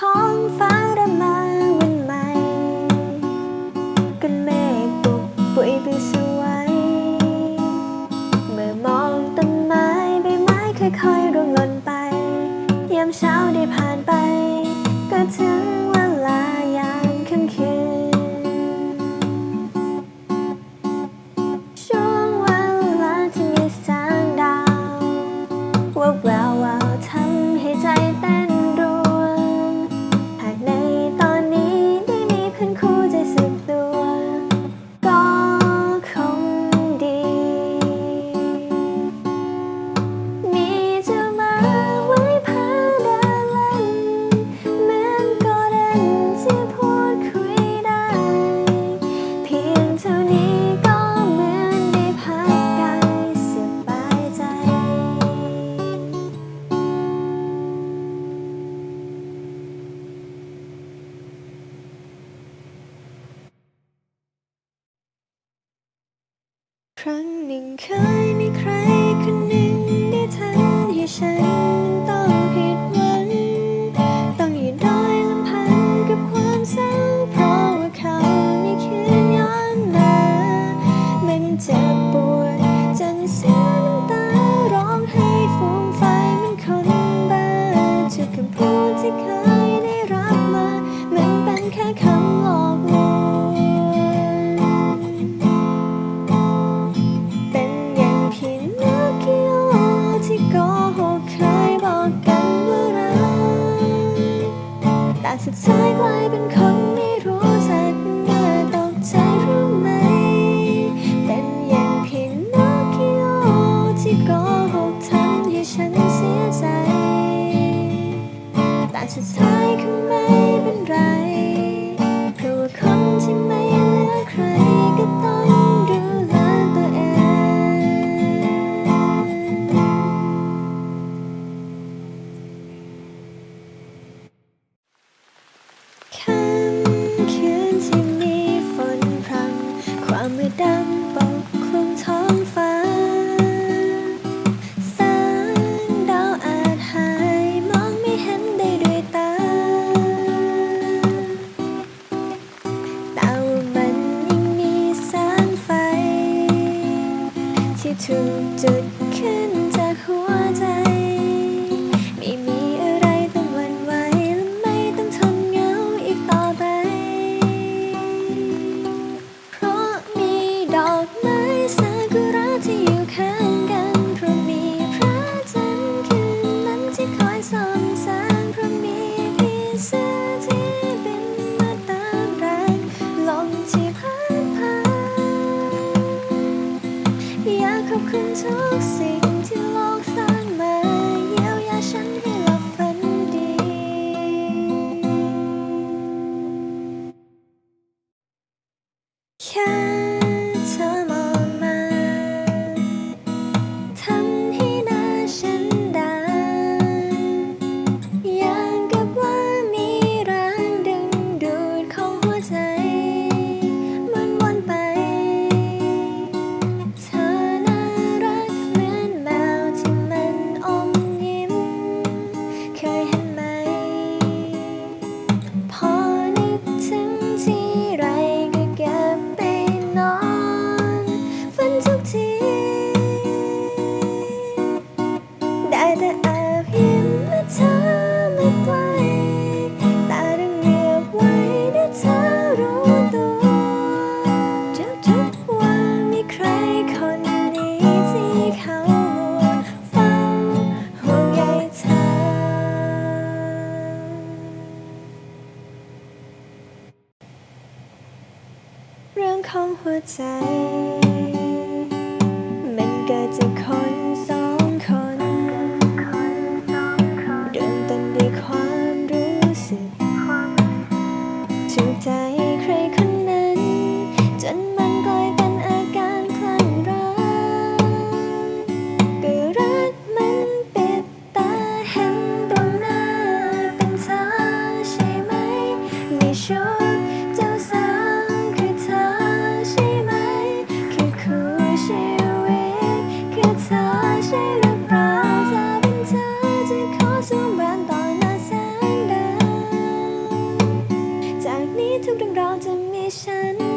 ท้องฟ้าเริ่มัา ครั้งหนึ่งเคยมีใครคนหนึ่งได้ทำให้ฉันต้องผิดหวัง ต้องอยู่ด้ดยลำพังกับความเศร้าเพราะว่าเขาไม่คืนย้อนมามันเจ็บปวดจนเสียน้ำตาร้องให้ฟูมไฟมันคนบ้าทุกคำพูดที่เคยได้รับมา มันเป็นแค่คำหลอก สุดท้ายกลายเป็นคนไม่รู้จักเมื่อตกใจรู้ไหม เป็นอย่างพินนอคิโอที่โกหกทำให้ฉันเสียใจ แต่สุดท้ายก็ไม่เป็นไร ถูกจุดขึ้นจากหัวใจ broken to see. 康อ在 shining.